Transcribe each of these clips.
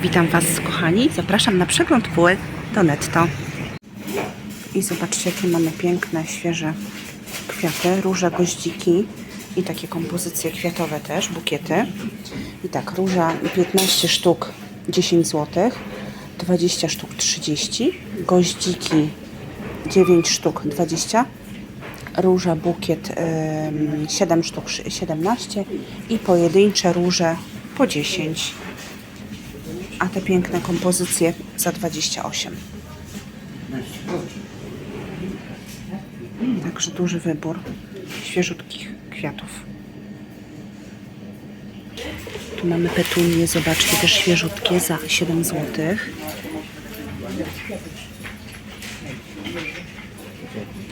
Witam Was kochani, zapraszam na przegląd półek do Netto. I zobaczcie jakie mamy piękne, świeże kwiaty, róże, goździki i takie kompozycje kwiatowe też, bukiety. I tak, róża 15 sztuk 10 zł, 20 sztuk 30, goździki 9 sztuk 20, róża bukiet ym, 7 sztuk 17 i pojedyncze róże po 10 a te piękne kompozycje za 28. Także duży wybór świeżutkich kwiatów. Tu mamy petunie, zobaczcie, też świeżutkie za 7 zł.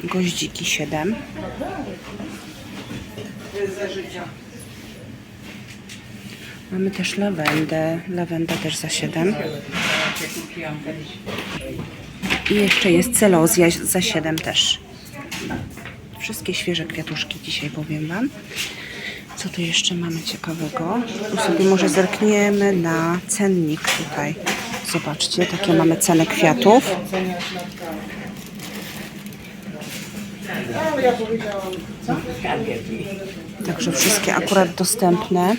Goździki 7. Mamy też lawendę. Lawenda też za 7. I jeszcze jest celozja za 7 też. Wszystkie świeże kwiatuszki dzisiaj powiem Wam. Co tu jeszcze mamy ciekawego? Tu sobie może zerkniemy na cennik tutaj. Zobaczcie, takie mamy ceny kwiatów. Także wszystkie akurat dostępne.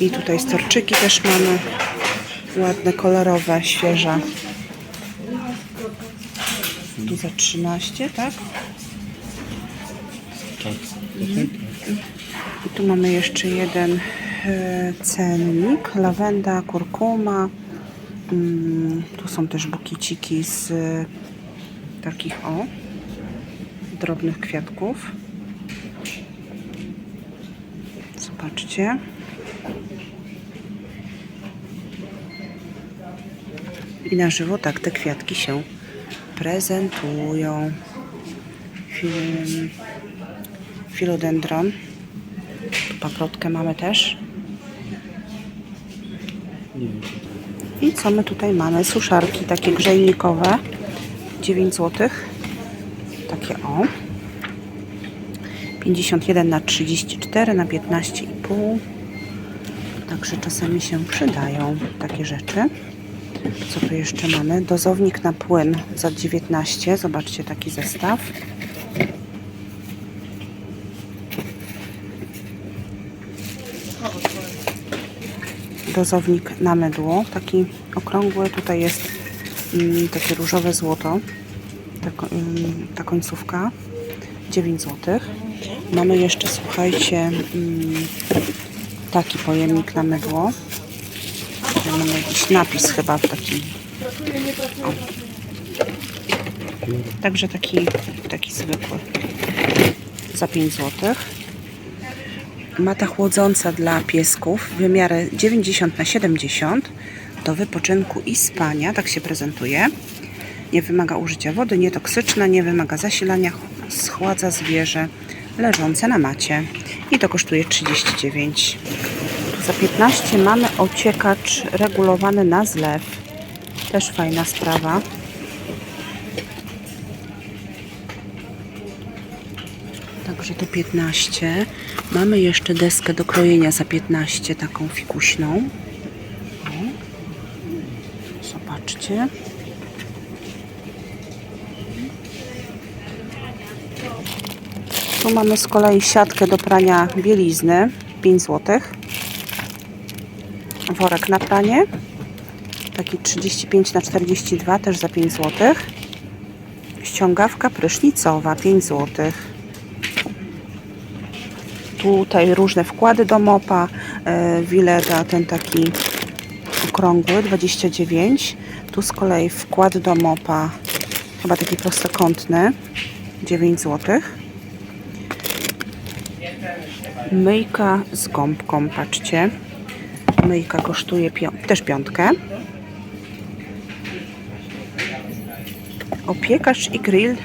I tutaj storczyki też mamy. Ładne, kolorowe, świeże. Tu za 13, tak? Mhm. I tu mamy jeszcze jeden e, cennik. Lawenda, kurkuma. Mm, tu są też bukieciki z e, takich o drobnych kwiatków. I na żywo tak te kwiatki się prezentują. Fil... Filodendron. Paprotkę mamy też. I co my tutaj mamy? Suszarki takie grzejnikowe. 9 zł. Takie o. 51 na 34 na 15,5. Także czasami się przydają takie rzeczy. Co tu jeszcze mamy? Dozownik na płyn za 19. Zobaczcie taki zestaw. Dozownik na mydło, taki okrągły. Tutaj jest mm, takie różowe złoto. Ta, ym, ta końcówka. 9 zł. Mamy jeszcze, słuchajcie, mm, taki pojemnik na mydło. Mamy jakiś napis chyba w takim. O. Także taki, taki zwykły. Za 5 zł. Mata chłodząca dla piesków wymiary 90 na 70 do wypoczynku i spania. Tak się prezentuje. Nie wymaga użycia wody, nietoksyczna, nie wymaga zasilania, schładza zwierzę leżące na macie. I to kosztuje 39. Tu za 15 mamy ociekacz regulowany na zlew. Też fajna sprawa. Także to 15. Mamy jeszcze deskę do krojenia za 15, taką fikuśną. Zobaczcie. Tu mamy z kolei siatkę do prania bielizny 5 zł. Worek na pranie. Taki 35 na 42 też za 5 zł. Ściągawka prysznicowa 5 zł. Tutaj różne wkłady do mopa. e, Wileda ten taki okrągły 29. Tu z kolei wkład do mopa chyba taki prostokątny 9 złotych. Myjka z gąbką, patrzcie. Myjka kosztuje pią też piątkę. Opiekarz i grill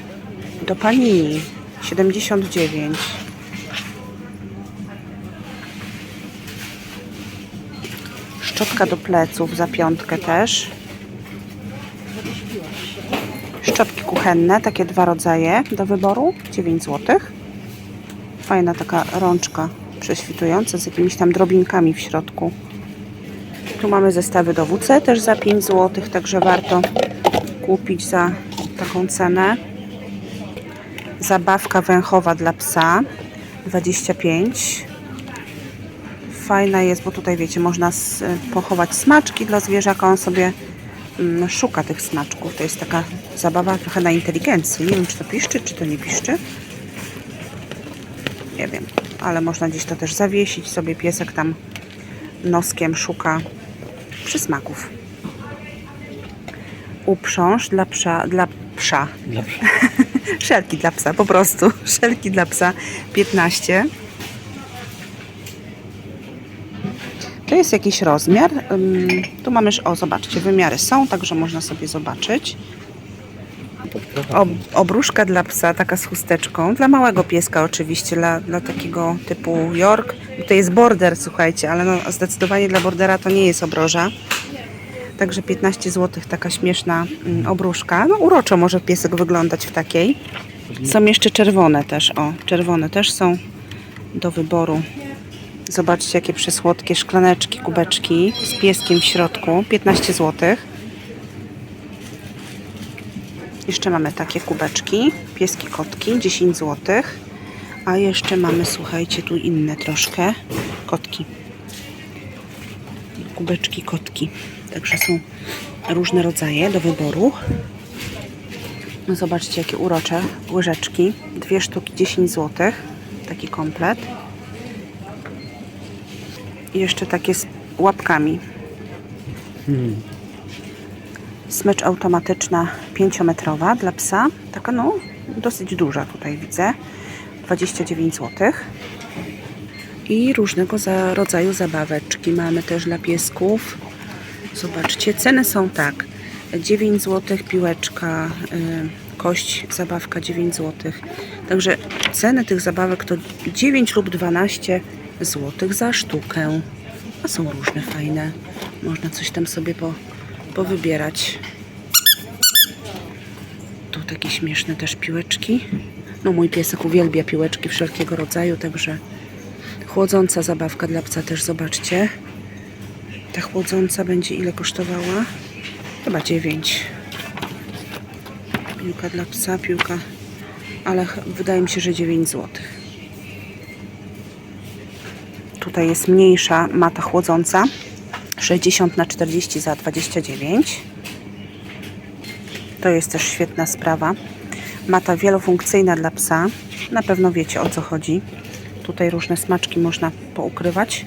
do panini 79. Szczotka do pleców za piątkę też. Szczotki kuchenne, takie dwa rodzaje do wyboru, 9 zł. Fajna taka rączka prześwitujące z jakimiś tam drobinkami w środku. Tu mamy zestawy do WC też za 5 zł, także warto kupić za taką cenę. Zabawka węchowa dla psa 25. Fajna jest, bo tutaj wiecie, można pochować smaczki dla zwierzaka. On sobie mm, szuka tych smaczków. To jest taka zabawa trochę na inteligencji. Nie wiem, czy to piszczy, czy to nie piszczy. Ale można gdzieś to też zawiesić sobie. Piesek tam noskiem szuka przysmaków. Uprząż dla psa, dla psa. Dobrze. Szelki dla psa, po prostu. Szelki dla psa 15. To jest jakiś rozmiar. Tu mamy, już- o zobaczcie, wymiary są, także można sobie zobaczyć. Ob, obruszka dla psa, taka z chusteczką. Dla małego pieska oczywiście, dla, dla takiego typu York. To jest border, słuchajcie, ale no, zdecydowanie dla bordera to nie jest obroża. Także 15 zł taka śmieszna mm, obruszka. No uroczo może piesek wyglądać w takiej. Są jeszcze czerwone też, o, czerwone też są do wyboru. Zobaczcie jakie przesłodkie szklaneczki, kubeczki z pieskiem w środku. 15 zł. Jeszcze mamy takie kubeczki, pieski, kotki, 10 zł. A jeszcze mamy, słuchajcie, tu inne troszkę, kotki. Kubeczki, kotki. Także są różne rodzaje do wyboru. No Zobaczcie, jakie urocze łyżeczki. Dwie sztuki, 10 zł. Taki komplet. I jeszcze takie z łapkami. Smycz automatyczna 5-metrowa dla psa. Taka no, dosyć duża tutaj widzę. 29 zł. I różnego za, rodzaju zabaweczki mamy też dla piesków. Zobaczcie, ceny są tak. 9 zł piłeczka, y, kość, zabawka 9 zł. Także ceny tych zabawek to 9 lub 12 zł za sztukę. A są różne fajne. Można coś tam sobie po, powybierać. Tu takie śmieszne też piłeczki. No mój piesek uwielbia piłeczki wszelkiego rodzaju, także chłodząca zabawka dla psa też zobaczcie. Ta chłodząca będzie ile kosztowała? Chyba 9. Piłka dla psa, piłka, ale wydaje mi się, że 9 zł. Tutaj jest mniejsza mata chłodząca. 60 na 40 za 29. To jest też świetna sprawa. Mata wielofunkcyjna dla psa. Na pewno wiecie o co chodzi. Tutaj różne smaczki można poukrywać.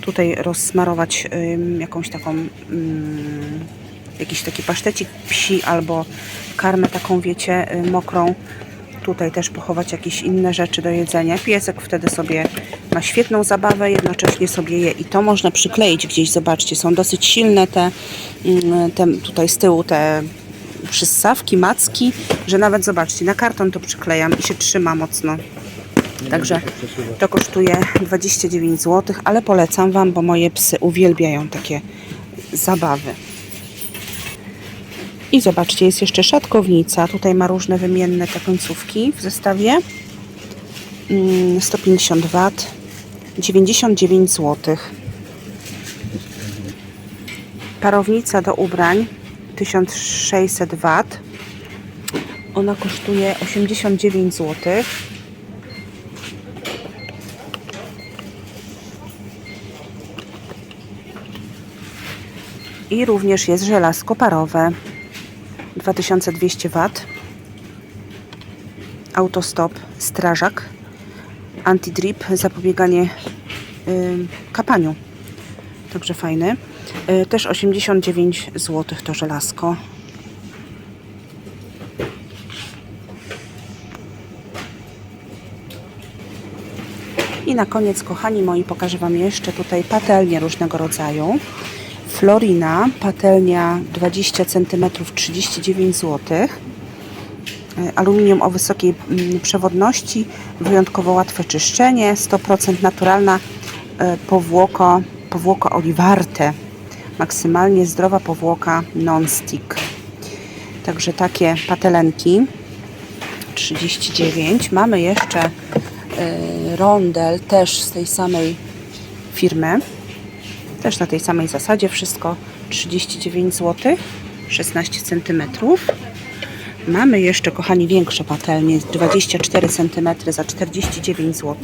Tutaj rozsmarować ym, jakąś taką ym, jakiś taki pasztecik psi albo karmę taką wiecie y, mokrą. Tutaj też pochować jakieś inne rzeczy do jedzenia. Piesek wtedy sobie ma świetną zabawę, jednocześnie sobie je i to można przykleić gdzieś. Zobaczcie, są dosyć silne te, mm, te tutaj z tyłu te przyssawki, macki, że nawet zobaczcie, na karton to przyklejam i się trzyma mocno. Także to kosztuje 29 zł, ale polecam Wam, bo moje psy uwielbiają takie zabawy. I zobaczcie, jest jeszcze szatkownica. Tutaj ma różne wymienne te końcówki w zestawie. Mm, 150 W, 99 zł. Parownica do ubrań 1600 W. Ona kosztuje 89 zł. I również jest żelazko parowe 2200 W. Autostop strażak. Anti-drip zapobieganie y, kapaniu. Także fajny. Y, też 89 zł to żelazko. I na koniec, kochani moi, pokażę Wam jeszcze tutaj patelnie różnego rodzaju. Florina, patelnia 20 cm 39 zł. Aluminium o wysokiej mm, przewodności, wyjątkowo łatwe czyszczenie, 100% naturalna e, powłoko, powłoka oliwarte. Maksymalnie zdrowa powłoka non-stick. Także takie patelenki 39. Mamy jeszcze e, rondel też z tej samej firmy. Też na tej samej zasadzie wszystko 39 zł, 16 cm. Mamy jeszcze, kochani, większe patelnie, 24 cm za 49 zł.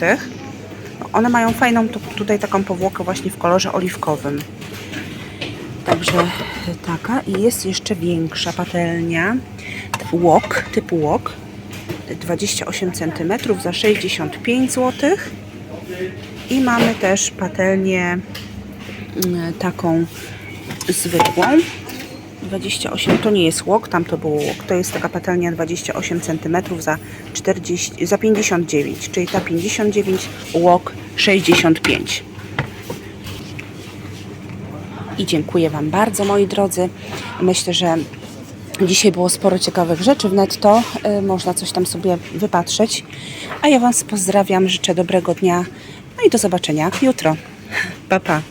One mają fajną tu- tutaj taką powłokę właśnie w kolorze oliwkowym. Także taka i jest jeszcze większa patelnia łok, typu łok 28 cm za 65 zł i mamy też patelnię taką zwykłą 28 to nie jest łok, tam to było łok to jest taka patelnia 28 cm za, 40, za 59 czyli ta 59 łok 65 i dziękuję Wam bardzo, moi drodzy. Myślę, że dzisiaj było sporo ciekawych rzeczy w netto. Y, Można coś tam sobie wypatrzeć. A ja Was pozdrawiam, życzę dobrego dnia. No i do zobaczenia jutro. Pa, pa.